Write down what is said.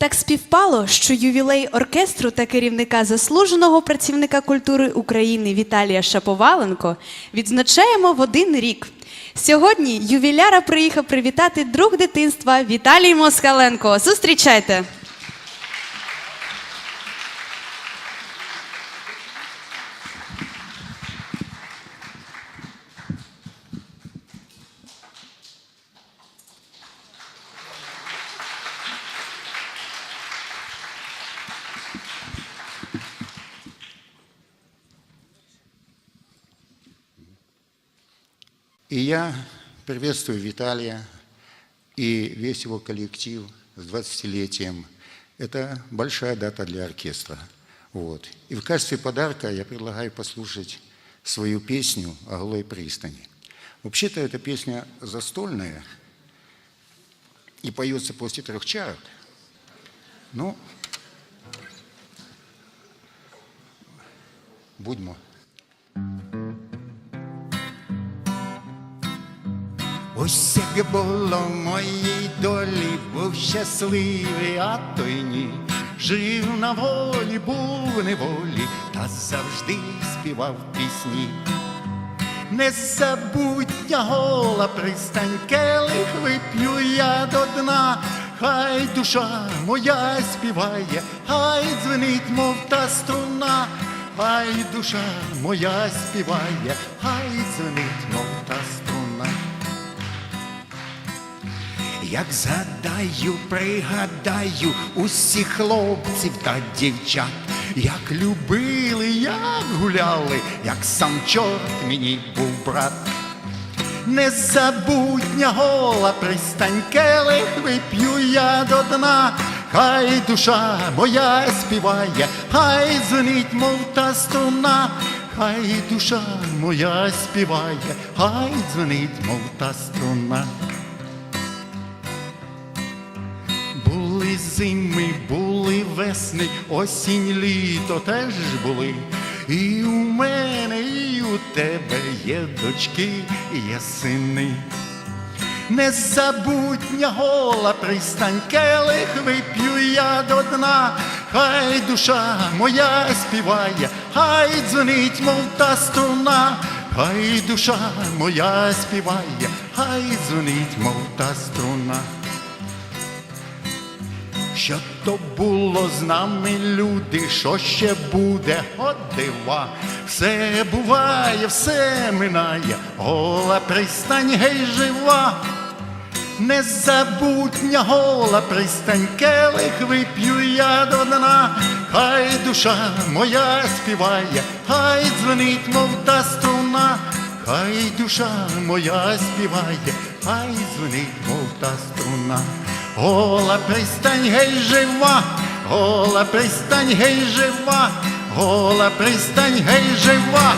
Так співпало, що ювілей оркестру та керівника заслуженого працівника культури України Віталія Шаповаленко відзначаємо в один рік. Сьогодні ювіляра приїхав привітати друг дитинства Віталій Москаленко. Зустрічайте! И я приветствую Виталия и весь его коллектив с 20-летием. Это большая дата для оркестра. Вот. И в качестве подарка я предлагаю послушать свою песню о голой пристани. Вообще-то эта песня застольная и поется после трех чарок. Ну, будьмо. Ось було в моїй долі, був щасливий, а то й ні. Жив на волі, був в неволі, та завжди співав пісні. Незабутня гола пристань, келих вип'ю я до дна, хай душа моя співає, хай дзвенить, мов та струна, хай душа моя співає, хай дзвенить, Як згадаю, пригадаю усіх хлопців та дівчат, як любили, як гуляли, як сам чорт мені був брат. Незабутня гола пристань, келих вип'ю я до дна, хай душа моя співає, хай дзвонить, мов та струна, хай душа моя співає, хай дзвонить, мов та струна. Зими, були весни, осінь, літо теж були. І у мене, і у тебе є дочки, і є сини. Незабутня гола пристань, келих вип'ю я до дна, хай душа моя співає, хай дзвонить, мов та струна, хай душа моя співає, хай дзвонить, мов та струна. Що то було з нами, люди, що ще буде, от дива. Все буває, все минає, гола пристань, гей жива. Незабутня гола пристань, келих вип'ю я до дна, хай душа моя співає, хай дзвонить, мов та струна, хай душа моя співає, хай дзвонить, мов та струна. Гола пристань, гей жива, гола пристань, гей жива, гола пристань, гей жива.